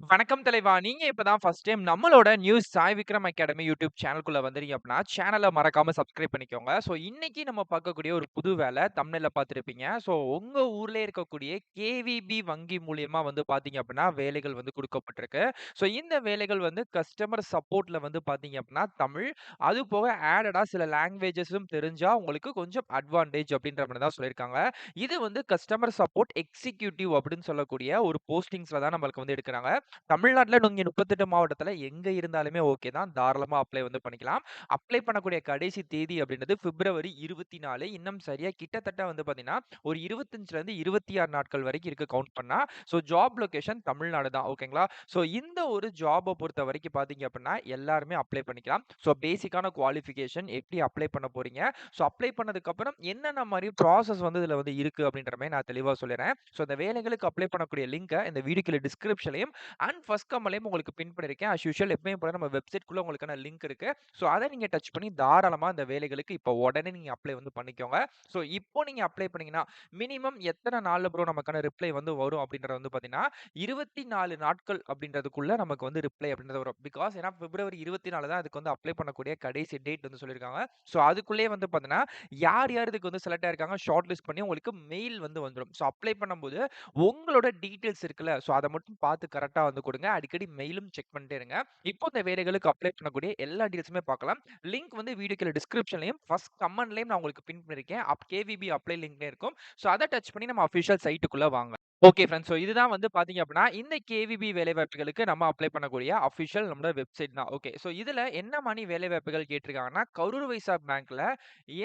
வணக்கம் தலைவா. நீங்க இப்பதான் ஃபர்ஸ்ட் டைம் நம்மளோட news Sai Vikram academy YouTube சேனலுக்குள்ள வந்தீங்க அப்படின்னா சேனலை மறக்காம சப்ஸ்கிரைப் பண்ணிக்கோங்க. ஸோ இன்னைக்கு நம்ம பார்க்கக்கூடிய ஒரு புது வேலை தமிழில் பார்த்துருப்பீங்க ஸோ உங்க ஊர்ல இருக்கக்கூடிய கேவிபி வங்கி மூலியமா வந்து பார்த்தீங்க அப்படின்னா வேலைகள் வந்து கொடுக்கப்பட்டிருக்கு ஸோ இந்த வேலைகள் வந்து கஸ்டமர் சப்போர்ட்ல வந்து பார்த்தீங்க அப்படின்னா தமிழ், அது போக ஆடடா சில லாங்குவேஜஸும் தெரிஞ்சா உங்களுக்கு கொஞ்சம் அட்வான்டேஜ் அப்படின்ற மாதிரி தான் சொல்லியிருக்காங்க. இது வந்து கஸ்டமர் சப்போர்ட் எக்ஸிக்யூட்டிவ் அப்படின்னு சொல்லக்கூடிய ஒரு போஸ்டிங்ஸ்ல தான் நம்மளுக்கு வந்து எடுக்கிறாங்க தமிழ்நாட்டில் நீங்க முப்பத்தெட்டு மாவட்டத்தில் எங்க இருந்தாலுமே ஓகே தான். தாராளமாக அப்ளை வந்து பண்ணிக்கலாம். அப்ளை பண்ணக்கூடிய கடைசி தேதி அப்படின்றது பிப்ரவரி 24 இன்னும் சரியா கிட்டத்தட்ட வந்து பார்த்தீங்கன்னா, ஒரு 25லருந்து 26 நாட்கள் வரைக்கும் இருக்கு கவுண்ட் பண்ணா. ஸோ ஜாப் லொகேஷன் தமிழ்நாடு தான். ஓகேங்களா? ஸோ இந்த ஒரு ஜாப்பை பொறுத்த வரைக்கும் பார்த்தீங்க அப்படின்னா எல்லாருமே அப்ளை பண்ணிக்கலாம். ஸோ பேசிக்கான குவாலிஃபிகேஷன் எப்படி அப்ளை பண்ண போறீங்க? ஸோ அப்ளை பண்ணதுக்கப்புறம் என்னென்ன மாதிரி ப்ராசஸ் வந்து இதில் வந்து இருக்கு அப்படின்ற மாதிரி நான் தெளிவாக சொல்லிடுறேன் ஸோ இந்த வேலைகளுக்கு அப்ளை பண்ணக்கூடிய லிங்கை இந்த வீடியோ டிஸ்கிரிப்ஷன்லையும் அண்ட் ஃபர்ஸ்ட் கம்மலையும் உங்களுக்கு பின் பண்ணியிருக்கேன். அஸ் யூஷுவல் எப்பயும் போல நம்ம வெப்சைட்குள்ளே உங்களுக்கான லிங்க் இருக்கு. ஸோ அதை நீங்கள் டச் பண்ணி தாராளமாக அந்த வேலைகளுக்கு இப்போ உடனே நீங்கள் அப்ளை வந்து பண்ணிக்கோங்க. ஸோ இப்போ நீங்கள் அப்ளை பண்ணீங்கன்னா, மினிமம் எத்தனை நாளில் ப்ரோ நமக்கான ரிப்ளை வந்து வரும் அப்படின்றது வந்து பார்த்தீங்கன்னா, 24 நாட்கள் அப்படின்றதுக்குள்ளே நமக்கு வந்து ரிப்ளை அப்படின்றது வரும். பிகாஸ் ஏன்னா பிப்ரவரி 24 தான் அதுக்கு வந்து அப்ளை பண்ணக்கூடிய கடைசி டேட் வந்து சொல்லியிருக்காங்க. ஸோ அதுக்குள்ளேயே வந்து பார்த்தீங்கன்னா, யார் யார் இதுக்கு வந்து செலக்ட் ஆயிருக்காங்க ஷார்ட் லிஸ்ட் பண்ணி உங்களுக்கு மெயில் வந்து வந்துடும் ஸோ அப்ளை பண்ணும்போது உங்களோட டீட்டெயில்ஸ் இருக்குல்ல, ஸோ அதை மட்டும் பார்த்து கரெக்டாக கரெக்ட்டா வந்து கொடுங்க அடிக்கடி மெயிலும் செக் பண்ணிட்டே இருங்க. இப்போ இந்த வேலைகளுக்கு அப்ளை பண்ணக்கூடிய எல்லா டீல்ஸுமே பார்க்கலாம். லிங்க் வந்து வீடியோக்கில் டிஸ்கிரிப்ஷன்லையும் டிஸ்கிரிப்ஷன்லயும், ஃபர்ஸ்ட் கமெண்ட்லயும் நான் உங்களுக்கு பின் பண்ணியிருக்கேன். அப் கேவிபி அப்ளை லிங்க்லேயே இருக்கும். ஸோ அத டச் பண்ணி நம்ம அஃபிஷியல் சைட்டுக்குள்ளே வாங்க. ஓகே ஃப்ரெண்ட்ஸ் ஸோ இதுதான் வந்து பார்த்தீங்க அப்படின்னா இந்த கேவிபி வேலைவாய்ப்புகளுக்கு நம்ம அப்ளை பண்ணக்கூடிய அஃபிஷியல் நம்மளோட வெப்சைட் தான். ஓகே. ஸோ இதில் என்ன மாரி வேலைவாய்ப்புகள் கேட்டிருக்காங்கன்னா, கரூர் வைசா பேங்க்கில்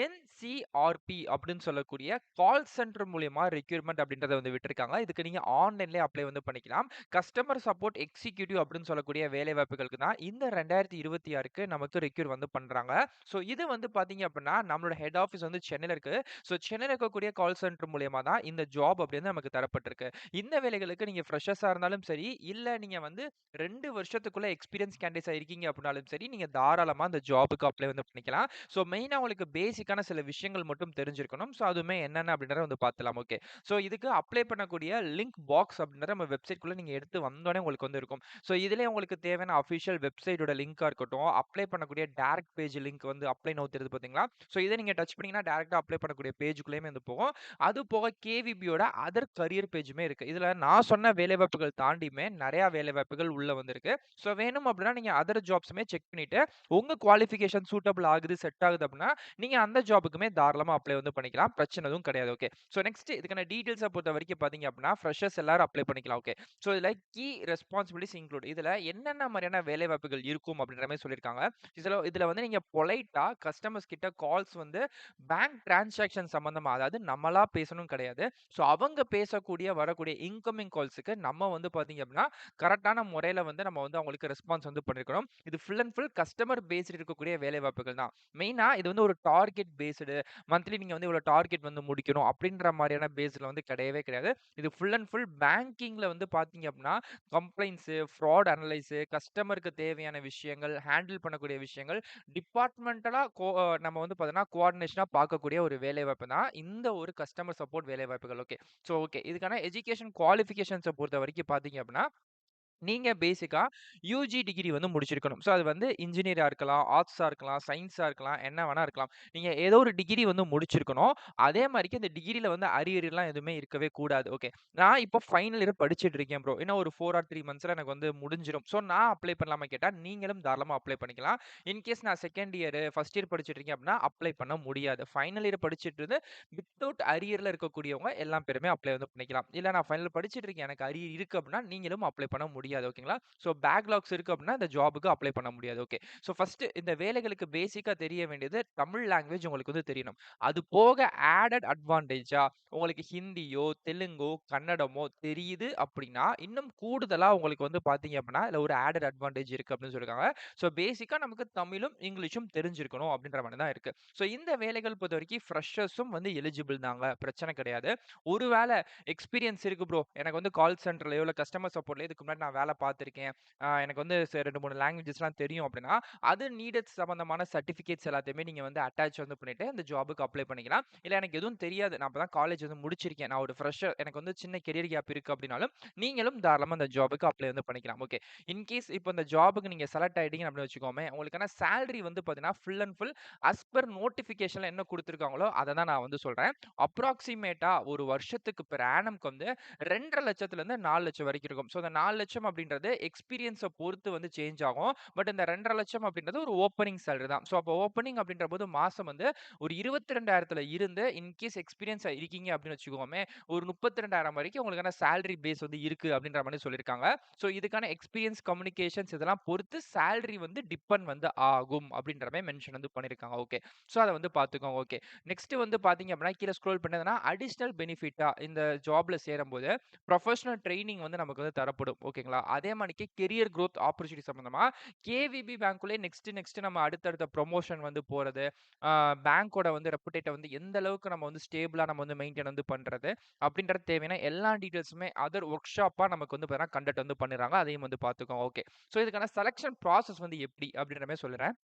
என்சிஆர்பி அப்படின்னு சொல்லக்கூடிய கால் சென்டர் மூலியமாக ரெக்யூர்மெண்ட் அப்படின்றத வந்து விட்டுருக்காங்க இதுக்கு நீங்கள் ஆன்லைன்லேயே அப்ளை வந்து பண்ணிக்கலாம். கஸ்டமர் சப்போர்ட் எக்ஸிக்யூட்டிவ் அப்படின்னு சொல்லக்கூடிய வேலைவாய்ப்புகளுக்கு தான் இந்த 2026க்கு நமக்கு ரெக்யூர் வந்து பண்ணுறாங்க ஸோ இது வந்து பார்த்தீங்க அப்படின்னா நம்மளோட ஹெட் ஆஃபீஸ் வந்து சென்னையில் இருக்குது ஸோ சென்னையில் இருக்கக்கூடிய கால் சென்டர் மூலியமாக தான் இந்த ஜாப் அப்படின்னு நமக்கு தரப்பட்டிருக்கு. இந்த வேலைகளுக்கு நீங்க ஃப்ரெஷர்ஸா இருந்தாலும் சரி, இல்ல நீங்க வந்து ரெண்டு வருஷத்துக்குள்ள எக்ஸ்பீரியன்ஸ் கேண்டிடேட்ஸா இருக்கீங்க அப்படின்னாலும் சரி, நீங்க தாராளமா அந்த ஜாபுக்கு அப்ளை வந்து பண்ணிக்கலாம். ஸோ மெயினா உங்களுக்கு பேசிக்கான சில விஷயங்கள் மட்டும் தெரிஞ்சிருக்கணும். ஸோ அதுவுமே என்னென்ன அப்படின்றத வந்து பார்த்துடலாம். ஓகே. ஸோ இதுக்கு அப்ளை பண்ணக்கூடிய லிங்க் பாக்ஸ் அப்படின்ற நம்ம வெப்சைட்குள்ளே நீங்க எடுத்து வந்தோடனே உங்களுக்கு வந்து இருக்கும். ஸோ இதுலேயே உங்களுக்கு தேவையான அஃபிஷியல் வெப்சைட்டோட லிங்காக இருக்கட்டும், அப்ளை பண்ணக்கூடிய டேரக்ட் பேஜ் லிங்க் வந்து அப்ளை நோத்துறது பார்த்தீங்களா? ஸோ இதை நீங்க டச் பண்ணீங்கன்னா, டேரெக்டாக அப்ளை பண்ணக்கூடிய பேஜுக்குள்ளேயுமே வந்து போகும். அது போக கேவிபியோட அதர் கரியர் பேஜ் பேஜுமே இருக்குது இதுல நான் சொன்ன வேலைவாய்ப்புகள் தாண்டியுமே நிறையா வேலைவாய்ப்புகள் உள்ள வந்திருக்கு. ஸோ வேணும் அப்படின்னா நீங்க அதர் ஜாப்ஸுமே செக் பண்ணிட்டு, உங்க குவாலிஃபிகேஷன் சூட்டபிள் ஆகுது, செட் ஆகுது அப்படின்னா நீங்க அந்த ஜாபுக்குமே தாராளமா அப்ளை வந்து பண்ணிக்கலாம். பிரச்சனை எதுவும் கிடையாது. ஓகே. ஸோ நெக்ஸ்ட் இதுக்கான டீடெயில்ஸை பொறுத்த வரைக்கும் பார்த்தீங்க அப்படின்னா ஃப்ரெஷர்ஸ் எல்லாரும் அப்ளை பண்ணிக்கலாம். ஓகே. ஸோ இதுல கீ ரெஸ்பான்சிபிலிட்டிஸ் இன்க்ளூட் இதுல என்னென்ன மாதிரியான வேலைவாய்ப்புகள் இருக்கும் அப்படின்ற மாதிரி சொல்லியிருக்காங்க. இதுல இதுல வந்து நீங்க பொலைட்டா கஸ்டமர்ஸ் கிட்ட கால்ஸ் வந்து பேங்க் டிரான்சாக்ஷன் சம்மந்தமாக அதாவது நம்மளா பேசணும் கிடையாது. ஸோ அவங்க பேசக்கூடிய வரக்கூடிய இன்கமிங் கால்ஸ்க்கு நம்ம வந்து பார்த்தீங்க அப்படின்னா கரெக்டான முறையில் வந்து நம்ம வந்து அவங்களுக்கு ரெஸ்பான்ஸ் வந்து பண்ணியிருக்கணும். இது full and full customer based இருக்கக்கூடிய வேலைவாய்ப்புகள் தான். மெயினாக இது வந்து ஒரு டார்கெட் பேஸ்டு மந்த்லி நீங்கள் வந்து இவ்வளோ டார்கெட் வந்து முடிக்கணும் அப்படின்ற மாதிரியான பேஸில் வந்து கிடையவே கிடையாது. இது ஃபுல் அண்ட் ஃபுல் பேங்கிங்கில் வந்து பார்த்தீங்க அப்படின்னா கம்ப்ளைண்ட்ஸு ஃப்ராட் அனலைஸு கஸ்டமருக்கு தேவையான விஷயங்கள், ஹேண்டில் பண்ணக்கூடிய விஷயங்கள், டிபார்ட்மெண்டலாக கோ நம்ம வந்து பார்த்தோன்னா கோஆர்டினேஷனாக பார்க்கக்கூடிய ஒரு வேலைவாய்ப்பு தான் இந்த ஒரு கஸ்டமர் சப்போர்ட் வேலைவாய்ப்புகள். ஓகே. So okay. இதுக்கான எஜுகேஷன் குவாலிபிகேஷன்ஸ பொறுத்த வரைக்கும் பார்த்தீங்க அப்படின்னா நீங்கள் பேசிக்காக யூஜி டிகிரி வந்து முடிச்சிருக்கணும். ஸோ அது வந்து இன்ஜினியராக இருக்கலாம், ஆர்ட்ஸாக இருக்கலாம், சயின்ஸாக இருக்கலாம், என்ன வேணால் இருக்கலாம். நீங்கள் ஏதோ ஒரு டிகிரி வந்து முடிச்சிருக்கணும். அதே மாதிரிக்கு அந்த டிகிரியில் வந்து அரியர்லாம் எதுவுமே இருக்கவே கூடாது. ஓகே. நான் இப்போ ஃபைனல் இயர் படிச்சுட்டு இருக்கேன் ப்ரோ. இன்னும் ஒரு ஃபோர் ஆர் த்ரீ மந்த்ஸில் எனக்கு வந்து முடிஞ்சிடும் ஸோ நான் அப்ளை பண்ணலாமா கேட்டால் நீங்களும் தாராளமாக அப்ளை பண்ணிக்கலாம். இன்கேஸ் நான் செகண்ட் இயர், ஃபர்ஸ்ட் இயர் படிச்சுட்டு இருக்கேன் அப்படின்னா அப்ளை பண்ண முடியாது. ஃபைனல் இயர் படிச்சுட்டு இருந்து வித்தவுட் அரியரில் இருக்கக்கூடியவங்க எல்லா பேருமே அப்ளை வந்து பண்ணிக்கலாம். இல்லை நான் ஃபைனல் படிச்சுட்டு இருக்கேன். எனக்கு அரியர் இருக்குது அப்படின்னா நீங்களும் அப்ளை பண்ண முடியும் முடியாது. ஓகேங்களா? ஸோ பேக்லாக்ஸ் இருக்கு அப்படின்னா இந்த ஜாப்க்கு அப்ளை பண்ண முடியாது. ஓகே. ஸோ ஃபர்ஸ்ட் இந்த வேலைகளுக்கு பேசிக்கா தெரிய வேண்டியது தமிழ் லாங்குவேஜ் உங்களுக்கு வந்து தெரியணும். அது போக ஆடட் அட்வான்டேஜா உங்களுக்கு ஹிந்தியோ, தெலுங்கோ, கன்னடமோ தெரியுது அப்படின்னா இன்னும் கூடுதலா உங்களுக்கு வந்து பார்த்தீங்க அப்படின்னா இதுல ஒரு ஆடட் அட்வான்டேஜ் இருக்கு அப்படின்னு சொல்லியிருக்காங்க. ஸோ பேசிக்கா நமக்கு தமிழும், இங்கிலீஷும் தெரிஞ்சிருக்கணும் அப்படின்ற மாதிரி தான் இருக்கு. ஸோ இந்த வேலைகள் பொறுத்தவரைக்கும் ஃப்ரெஷர்ஸும் வந்து எலிஜிபிள் தாங்க. பிரச்சனை கிடையாது. ஒருவேளை எக்ஸ்பீரியன்ஸ் இருக்கு ப்ரோ. எனக்கு வந்து கால் சென்டர்லையோ இல்லை கஸ்டமர் சப்போர்ட்லையோ இதுக்கு முன்னாடி நான் நான் வேலை பார்த்துருக்கேன். எனக்கு வந்து ரெண்டு மூணு லாங்குவேஜஸ்லாம் தெரியும் அப்படின்னா, அது நீடட் சம்மந்தமான சர்டிஃபிகேட்ஸ் எல்லாத்தையுமே நீங்கள் வந்து அட்டாச் வந்து பண்ணிட்டு, அந்த ஜாபுக்கு அப்ளை பண்ணிக்கலாம். இல்லை எனக்கு எதுவும் தெரியாது. நான் இப்ப தான் காலேஜ் வந்து முடிச்சிருக்கேன். நான் ஒரு ஃப்ரெஷர். எனக்கு வந்து சின்ன கெரியர் கேப் இருக்குது அப்படின்னாலும், நீங்களும் தாராளமாக அந்த ஜாபுக்கு அப்ளை வந்து பண்ணிக்கலாம். ஓகே. இன்கேஸ் இப்போ இந்த ஜாபுக்கு நீங்கள் செலக்ட் ஆகிட்டீங்க அப்படின்னு வச்சுக்கோமே, உங்களுக்கான சேலரி வந்து பார்த்தீங்கன்னா, full and full as per நோட்டிஃபிகேஷனில் என்ன கொடுத்துருக்காங்களோ அதை தான் நான் வந்து சொல்கிறேன் அப்ராக்சிமேட்டாக ஒரு வருஷத்துக்கு பிற ஆனம்க்கு வந்து 2,50,000லேருந்து 4,00,000 வரைக்கும் இருக்கும். ஸோ, அந்த நாலு லட்சம் லட்சம் அப்படின்றது எக்ஸ்பீரியன்ஸ பொறுத்து வந்து சேஞ்ச் ஆகும். பட் இந்த 2,50,000 அப்படின்றது ஒரு ஓப்பனிங் சேலரி தான். ஸோ, அப்போ ஓப்பனிங் அப்படின்ற போது மாசம் வந்து ஒரு 22,000த்துல இருந்து இன்கேஸ் எக்ஸ்பீரியன்ஸ் இருக்கீங்க அப்படின்னு வச்சுக்கோமே, ஒரு 32,000 வரைக்கும் உங்களுக்கான சேலரி பேஸ் வந்து இருக்கு அப்படின்ற மாதிரி சொல்லியிருக்காங்க. ஸோ, இதுக்கான எக்ஸ்பீரியன்ஸ், கம்யூனிகேஷன்ஸ் இதெல்லாம் பொறுத்து சேலரி வந்து டிபெண்ட் வந்து ஆகும் அப்படின்ற மாதிரி மென்ஷன் வந்து பண்ணியிருக்காங்க. ஓகே. ஸோ, அதை வந்து பார்த்துக்கோங்க. ஓகே. நெக்ஸ்ட் வந்து பார்த்தீங்க அப்படின்னா, கீழே ஸ்க்ரோல் பண்ணதுனா அடிஷ்னல் பெனிஃபிட்டா இந்த ஜாப்ல சேரும்போது, ப்ரொஃபஷனல் ட்ரைனிங் வந்து நமக்கு வந்து தரப்படும். ஓகேங்களா? அதே மாதிரிக்கே கெரியர் குரோத் ஆப்பர்ச்சுனிட்டி சம்மந்தமாக கேவிபி பேங்க்குள்ளே நெக்ஸ்ட் நெக்ஸ்ட் நம்ம அடுத்தடுத்த ப்ரொமோஷன் வந்து போகிறது பேங்க்கோட வந்து ரெப்புடேட்டை வந்து எந்த அளவுக்கு நம்ம வந்து ஸ்டேபிளாக நம்ம வந்து மெயின்டெயின் வந்து பண்ணுறது அப்படின்றது தேவையான எல்லா டீட்டெயில்ஸுமே அதர் ஒர்க் ஷாப்பாக நமக்கு வந்து பார்த்தீங்கன்னா கண்டக்ட் வந்து பண்ணுறாங்க அதையும் வந்து பார்த்துக்கோங்க. ஓகே. ஸோ, இதுக்கான செலெக்ஷன் ப்ராசஸ் வந்து எப்படி அப்படின்ற மாதிரி சொல்லுறேன்.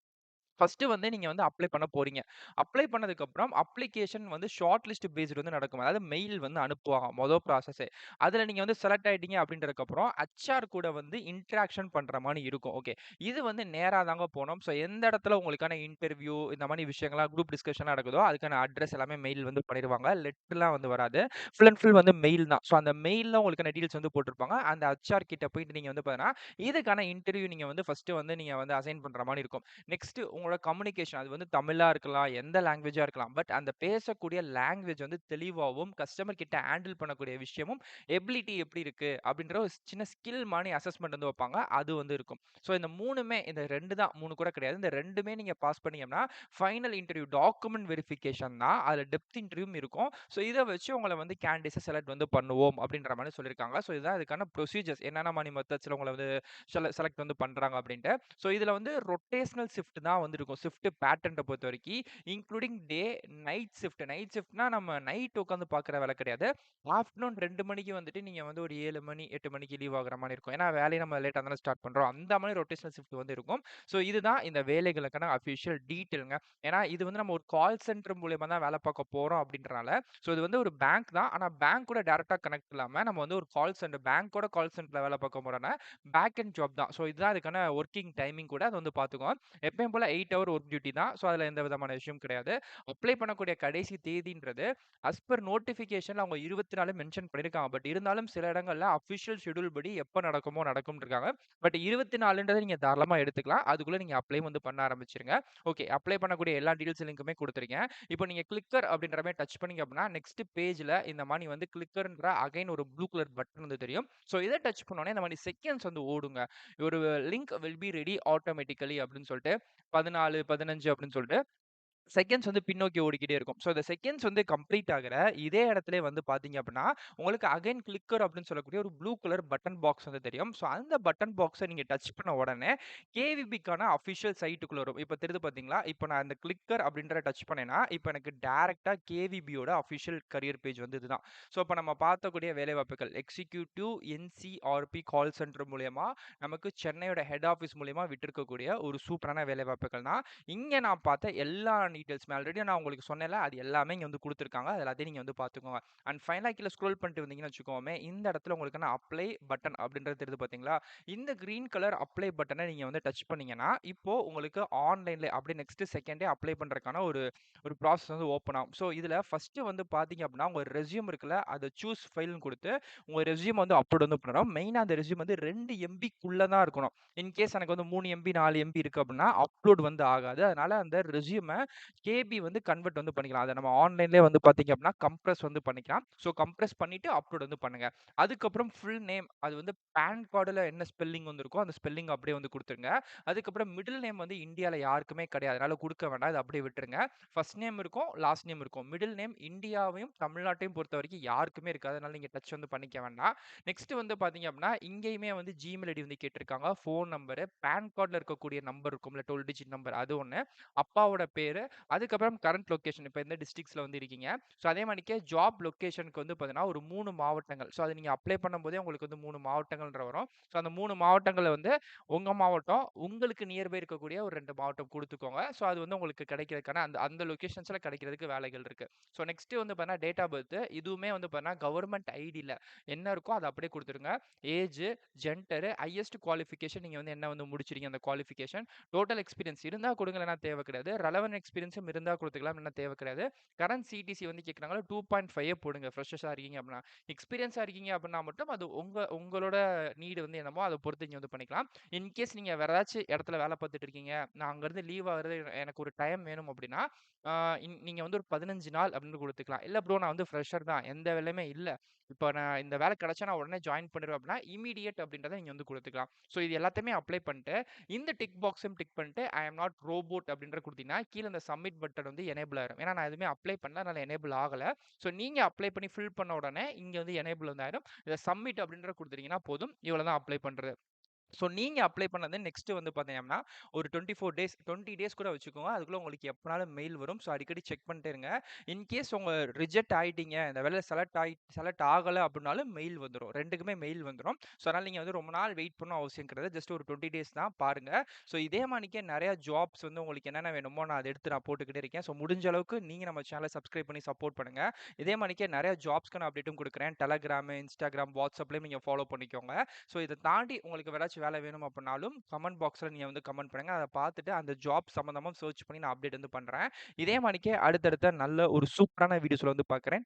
ஃபஸ்ட்டு வந்து நீங்கள் வந்து அப்ளை பண்ண போகிறீங்க அப்ளை பண்ணதுக்கப்புறம் அப்ளிகேஷன் வந்து ஷார்ட் லிஸ்ட் பேஸ்டு வந்து நடக்கும். அதாவது மெயில் வந்து அனுப்புவாங்க. மொத ப்ராசஸே. அதில் நீங்கள் வந்து செலக்ட் ஆகிட்டீங்க அப்படின்றதுக்கப்புறம், ஹச்ஆர் கூட வந்து இன்ட்ராக்ஷன் பண்ணுற மாதிரி இருக்கும். ஓகே. இது வந்து நேராக தாங்க போனோம் ஸோ, எந்த இடத்துல உங்களுக்கான இன்டர்வியூ இந்த மாதிரி விஷயங்கள்லாம் குரூப் டிஸ்கஷன் நடக்குதோ, அதுக்கான அட்ரஸ் எல்லாமே மெயில் வந்து பண்ணிடுவாங்க லெட்டர்லாம் வந்து வராது. ஃபுல் அண்ட் ஃபுல் வந்து மெயில் தான். ஸோ, அந்த மெயிலில் உங்களுக்கான டீட்டெயில்ஸ் வந்து போட்டிருப்பாங்க. அந்த ஹச்ஆர் கிட்ட போயிட்டு நீங்கள் வந்து பார்த்தீங்கன்னா, இதுக்கான இன்டர்வியூ நீங்கள் வந்து ஃபஸ்ட்டு வந்து நீங்கள் வந்து அசைன் பண்ணுற மாதிரி இருக்கும். நெக்ஸ்ட்டு உங்களுக்கு அவங்களோட கம்யூனிகேஷன் அது வந்து தமிழா இருக்கலாம், எந்த லாங்குவேஜா இருக்கலாம். பட் அந்த பேசக்கூடிய லாங்குவேஜ் வந்து தெளிவாகவும் கஸ்டமர் கிட்ட ஹேண்டில் பண்ணக்கூடிய விஷயமும், எபிலிட்டி எப்படி இருக்கு அப்படின்ற ஒரு சின்ன ஸ்கில் மாதிரி அசஸ்மெண்ட் வந்து வைப்பாங்க. அது வந்து இருக்கும். ஸோ, இந்த மூணுமே இந்த ரெண்டு தான் மூணு கூட கிடையாது. இந்த ரெண்டுமே நீங்க பாஸ் பண்ணீங்கன்னா, ஃபைனல் இன்டர்வியூ டாக்குமெண்ட் வெரிஃபிகேஷன் தான். அதில் டெப்த் இன்டர்வியூ இருக்கும். ஸோ, இதை வச்சு உங்களை வந்து கேண்டிடேட்ஸ செலக்ட் வந்து பண்ணுவோம் அப்படின்ற மாதிரி சொல்லியிருக்காங்க. ஸோ, இதுதான் இதுக்கான ப்ரொசீஜர்ஸ். என்னென்ன மாரி மெத்தட்ஸில் உங்களை வந்து செல செலக்ட் வந்து பண்ணுறாங்க அப்படின்ட்டு. ஸோ, இதில் வந்து ரொட்டேஷனல் ஷிஃப்ட் தான் வந்து இருக்கும். ஷிஃப்ட் பொறுத்த வரைக்கும் including day, night shift. Night ஷிஃப்ட்னா நம்ம நைட் உட்காந்து பார்க்குற வேலை கிடையாது. ஆஃப்டர்நூன் ரெண்டு மணிக்கு வந்துட்டு நீங்கள் வந்து ஒரு ஏழு மணி, எட்டு மணிக்கு லீவ் ஆகுற மாதிரி இருக்கும். ஏன்னா வேலையை நம்ம லேட்டாக தானே ஸ்டார்ட் பண்ணுறோம் அந்த மாதிரி ரொட்டேஷனல் ஷிஃப்ட் வந்து இருக்கும். ஸோ, இதுதான் இந்த வேலைகளுக்கான அஃபிஷியல் டீட்டெயிலுங்க ஏன்னா இது வந்து நம்ம ஒரு கால் சென்டர் மூலியமா தான் வேலை பார்க்க போகிறோம் அப்படின்றனால, ஸோ, இது வந்து ஒரு பேங்க் தான். ஆனால் பேங்க் கூட டேரெக்டாக கனெக்ட் இல்லாமல் நம்ம வந்து ஒரு கால் சென்டர் பேங்க்கோட கால் சென்டரில் வேலை பார்க்க போகிறோன்னா பேக் அண்ட் ஜாப் தான். ஸோ, இதுதான் இதுக்கான ஒர்க்கிங் டைமிங் கூட. அது வந்து பார்த்துக்கோம் எப்பயும் போல எயிட் ஹவர் ஒர்க் டியூட்டி தான். ஸோ, அதில் எந்த விதமான விஷயமும் கிடையாது. அப்ளை பண்ணக்கூடிய கடைசி தேதின்றது, அஸ் பர் நோட்டிஃபிகேஷன் அவங்க 24 மென்ஷன் பண்ணியிருக்காங்க. பட் இருந்தாலும் சில இடங்களில் அஃபிஷியல் ஷெட்யூல் படி எப்போ நடக்குமோ நடக்கும் இருக்காங்க. பட் இருபத்தி நாலுன்றதை நீங்கள் தாராளமாக எடுத்துக்கலாம். அதுக்குள்ளே நீங்கள் அப்ளை வந்து பண்ண ஆரம்பிச்சிருங்க ஓகே. அப்ளை பண்ணக்கூடிய எல்லா டீடைல்ஸ் லிங்க்குமே கொடுத்துருக்கேன் இப்போ நீங்கள் கிளிக்கர் அப்படின்ற மாதிரி டச் பண்ணீங்க அப்படின்னா, நெக்ஸ்ட் பேஜில் இந்த மாதிரி வந்து கிளிக்கர்ன்ற அகைன் ஒரு ப்ளூ கலர் பட்டன் வந்து தெரியும். ஸோ, இதை டச் பண்ணோன்னே இந்த மாதிரி செகண்ட்ஸ் வந்து ஓடுங்க. ஒரு link will be ready automatically அப்படின்னு சொல்லிட்டு பதினாலு, பதினஞ்சு அப்படின்னு சொல்லிட்டு செகண்ட்ஸ் வந்து பின்னோக்கி ஓடிக்கிட்டே இருக்கும். ஸோ, இந்த செகண்ட்ஸ் வந்து கம்ப்ளீட் ஆகிற இதே இடத்துல வந்து பார்த்தீங்க அப்படின்னா, உங்களுக்கு அகைன் கிளிக்கர் அப்படின்னு சொல்லக்கூடிய ஒரு ப்ளூ கலர் பட்டன் பாக்ஸ் வந்து தெரியும். ஸோ, அந்த பட்டன் பாக்ஸை நீங்கள் டச் பண்ண உடனே கேவிபிக்கான அஃபிஷியல் சைட்டுக்குள்ளே வரும். இப்போ தெரியுது பார்த்தீங்களா? இப்போ நான் இந்த கிளிக்கர் அப்படின்ற டச் பண்ணேன்னா, இப்போ எனக்கு டேரெக்டாக கேவிபியோட அஃபிஷியல் கரியர் பேஜ் வந்து இதுதான். ஸோ, இப்போ நம்ம பார்த்தக்கூடிய வேலைவாய்ப்புகள் எக்ஸிக்யூட்டிவ் என்சிஆர்பி கால் சென்டர் மூலயமா நமக்கு சென்னையோட ஹெட் ஆஃபீஸ் மூலயமா விட்டிருக்கக்கூடிய ஒரு சூப்பரான வேலைவாய்ப்புகள்னா இங்கே நான் பார்த்த எல்லா டீட்டெயில்ஸ் ஆல்ரெடி நான் உங்களுக்கு சொன்னேன்ல, அது எல்லாமே இங்கே வந்து கொடுத்துருக்காங்க அது எல்லாத்தையும் நீங்கள் வந்து பார்த்துக்கோங்க. அண்ட் ஃபைனலா கீழே ஸ்க்ரோல் பண்ணிட்டு வந்தீங்கன்னு வச்சுக்கோமே, இந்த இடத்துல உங்களுக்கான அப்ளை பட்டன் அப்படின்றது தெரியுது பார்த்தீங்களா? இந்த க்ரீன் கலர் அப்ளை பட்டனை நீங்கள் வந்து டச் பண்ணிங்கன்னா இப்போது உங்களுக்கு ஆன்லைனில் அப்படியே நெக்ஸ்ட் செகண்டே அப்ளை பண்ணுறதுக்கான ஒரு ஒரு ப்ராசஸ் வந்து ஓப்பன் ஆகும். ஸோ, இதில் ஃபஸ்ட்டு வந்து பார்த்தீங்க அப்படின்னா, உங்கள் ரெஸ்யூம் இருக்குல்ல, அதை சூஸ் ஃபைல்னு கொடுத்து உங்கள் ரெஸ்யூம் வந்து அப்லோட் வந்து பண்ணணும். மெயினாக அந்த ரெஸ்யூம் வந்து ரெண்டு எம்பிக்குள்ளே தான் இருக்கணும். இன்கேஸ் எனக்கு வந்து மூணு எம்பி, நாலு எம்பி இருக்குது அப்படின்னா, அப்லோட் வந்து ஆகாது. அதனால் அந்த ரெசியூமை கேபி வந்து கன்வெர்ட் வந்து பண்ணிக்கலாம். அதை நம்ம ஆன்லைன்லேயே வந்து பார்த்தீங்க அப்படின்னா, கம்ப்ரஸ் வந்து பண்ணிக்கலாம். ஸோ, கம்ப்ரஸ் பண்ணிவிட்டு அப்லோட் வந்து பண்ணுங்கள் அதுக்கப்புறம் ஃபுல் நேம் அது வந்து பேன் கார்டில் என்ன ஸ்பெல்லிங் வந்துருக்கோ அந்த ஸ்பெல்லிங் அப்படியே வந்து கொடுத்துருங்க அதுக்கப்புறம் மிடில் நேம் வந்து இந்தியாவில் யாருக்குமே கிடையாது. அதனால் கொடுக்க வேண்டாம். அது அப்படியே விட்டுருங்க. ஃபர்ஸ்ட் நேம் இருக்கும், லாஸ்ட் நேம் இருக்கும். மிடில் நேம் இந்தியாவையும், தமிழ்நாட்டையும் பொறுத்த வரைக்கும் யாருக்குமே இருக்காது. அதனால் நீங்கள் டச் வந்து பண்ணிக்க வேண்டாம். நெக்ஸ்ட் வந்து பார்த்தீங்க அப்படின்னா, இங்கேயுமே வந்து ஜிமெயில் ஐடி வந்து கேட்டிருக்காங்க. ஃபோன் நம்பரு, பேன் கார்டில் இருக்கக்கூடிய நம்பர் இருக்கும்ல 12 டிஜிட் நம்பர் அது ஒன்று அப்பாவோட பேர் அதுக்கப்புறம் கரண்ட் லொகேஷன் இப்போ எந்த டிஸ்ட்ரிக்ஸில் வந்து இருக்கீங்க. ஸோ அதே மாதிரிக்கே ஜாப் லொக்கேஷனுக்கு வந்து பார்த்தீங்கன்னா, ஒரு மூணு மாவட்டங்கள். ஸோ அதை நீங்கள் அப்ளை பண்ணும்போதே உங்களுக்கு வந்து மூணு மாவட்டங்கள்ன்ற வரும். ஸோ அந்த மூணு மாவட்டங்களை வந்து உங்கள் மாவட்டம், உங்களுக்கு நியர்பை இருக்கக்கூடிய ஒரு ரெண்டு மாவட்டம் கொடுத்துக்கோங்க ஸோ அது வந்து உங்களுக்கு கிடைக்கிறதுக்கான அந்த அந்த லொக்கேஷன்ஸில் கிடைக்கிறதுக்கு வேலைகள் இருக்குது ஸோ நெக்ஸ்ட்டு வந்து பார்த்தீங்கன்னா, டேட் ஆஃப் பர்த் இதுவுமே வந்து பார்த்தீங்கன்னா, கவர்மெண்ட் ஐடியில் என்ன இருக்கோ அதை அப்படியே கொடுத்துருங்க ஏஜ், ஜென்டரு ஹையஸ்ட் குவாலிஃபிகேஷன் நீங்கள் வந்து என்ன வந்து முடிச்சிருக்கீங்க அந்த குவாலிஃபிகேஷன். டோட்டல் எக்ஸ்பீரியன்ஸ் இருந்தால் கொடுங்க தேவை கிடையாது. ரெலவன்ட் எக்ஸ்பீரியன்ஸும் இருந்தால் கொடுத்துக்கலாம் என்ன தேவை கிடையாது. கரண்ட் சிடிசி வந்து கேட்குறாங்களோ டூ பாயிண்ட் ஃபைவ் போடுங்க ஃப்ரெஷர்ஸா இருக்கீங்க அப்படின்னா. எக்ஸ்பீரியன்ஸாக இருக்கீங்க அப்படின்னா மட்டும் அது உங்கள் உங்களோட நீடு வந்து என்னமோ அதை பொறுத்து நீங்கள் வந்து பண்ணிக்கலாம். இன்கேஸ் நீங்கள் வேறு ஏதாச்சும் இடத்துல வேலை பார்த்துட்டு இருக்கீங்க. நான் அங்கேருந்து லீவ் ஆகுறது எனக்கு ஒரு டைம் வேணும் அப்படின்னா, நீங்கள் வந்து ஒரு 15 நாள் அப்படின்னு கொடுத்துக்கலாம் இல்லை ப்ரோ நான் வந்து ஃப்ரெஷர் தான். எந்த வேலையுமே இல்லை இப்போ நான் இந்த வேலை கிடச்சா நான் உடனே ஜாயின் பண்ணிடுவேன் அப்படின்னா, இம்மீடியேட் அப்படின்றத நீங்கள் வந்து கொடுத்துக்கலாம் ஸோ இது எல்லாத்தையுமே அப்ளை பண்ணிட்டு, இந்த டிக் பாக்ஸும் டிக் பண்ணிட்டு, ஐ அம் நாட் ரோபோட் அப்படின்ற கொடுத்தீங்கன்னா கீழே இந்த சப்மிட் பட்டன் வந்து எனேபிள் ஆயிரும். ஏன்னா நான் எதுவுமே அப்ளை பண்ணல. அதனால் எனேபிள் ஆகல. ஸோ நீங்க அப்ளை பண்ணி ஃபில் பண்ண உடனே இங்க வந்து எனேபிள் வந்து ஆயிரும். இதை சப்மிட் அப்படின்ற குடுத்துட்டீங்கன்னா போதும். இவ்வளவு தான் அப்ளை பண்றது. ஸோ நீங்கள் அப்ளை பண்ணது நெக்ஸ்ட்டு வந்து பார்த்தீங்கன்னா, ஒரு 24 டேஸ் 20 டேஸ் கூட வச்சுக்கோங்க. அதுக்குள்ளே உங்களுக்கு எப்போனாலும் மெயில் வரும். ஸோ அடிக்கடி செக் பண்ணிட்டே இருங்க. இன்கேஸ் உங்கள் ரிஜெக்ட் ஆகிட்டீங்க இந்த வேலை செலக்ட் ஆகி செலக்ட் ஆகலை அப்படின்னாலும் மெயில் வந்துடும் ரெண்டுக்குமே மெயில் வந்துடும் ஸோ அதனால் நீங்கள் வந்து ரொம்ப நாள் வெயிட் பண்ணணும் அவசியம் கிடையாது. ஜஸ்ட் ஒரு 20 டேஸ் தான் பாருங்கள் ஸோ இதே மாதிரிக்கே நிறையா ஜாப்ஸ் வந்து உங்களுக்கு என்னென்ன வேணுமோ நான் அதை எடுத்து நான் போட்டுக்கிட்டே இருக்கேன். ஸோ முடிஞ்ச அளவுக்கு நீங்கள் நம்ம சேனலை சப்ஸ்கிரைப் பண்ணி சப்போர்ட் பண்ணுங்க. இதே மாதிரியே நிறையா ஜாப்ஸ்க்கு ஜாப்ஸ்க்கான அப்டேட்டும் கொடுக்குறேன் டெலகிராமு இன்ஸ்டாகிராம் வாட்ஸ்அப்லேயும் நீங்கள் ஃபாலோ பண்ணிக்கோங்க. ஸோ இதை தாண்டி உங்களுக்கு வேற ஏதாச்சும் வேலை வேணும் அப்படின்னாலும் கமெண்ட் பாக்ஸ்ல நீங்க வந்து கமெண்ட் பண்ணுங்க. அதை பார்த்துட்டு அந்த ஜாப் சம்மந்தமா சர்ச் பண்ணி நான் அப்டேட் வந்து பண்றேன். இதே மாதிரிக்கே அடுத்தடுத்த நல்ல ஒரு சூப்பரான வீடியோஸில் வந்து பார்க்குறேன்.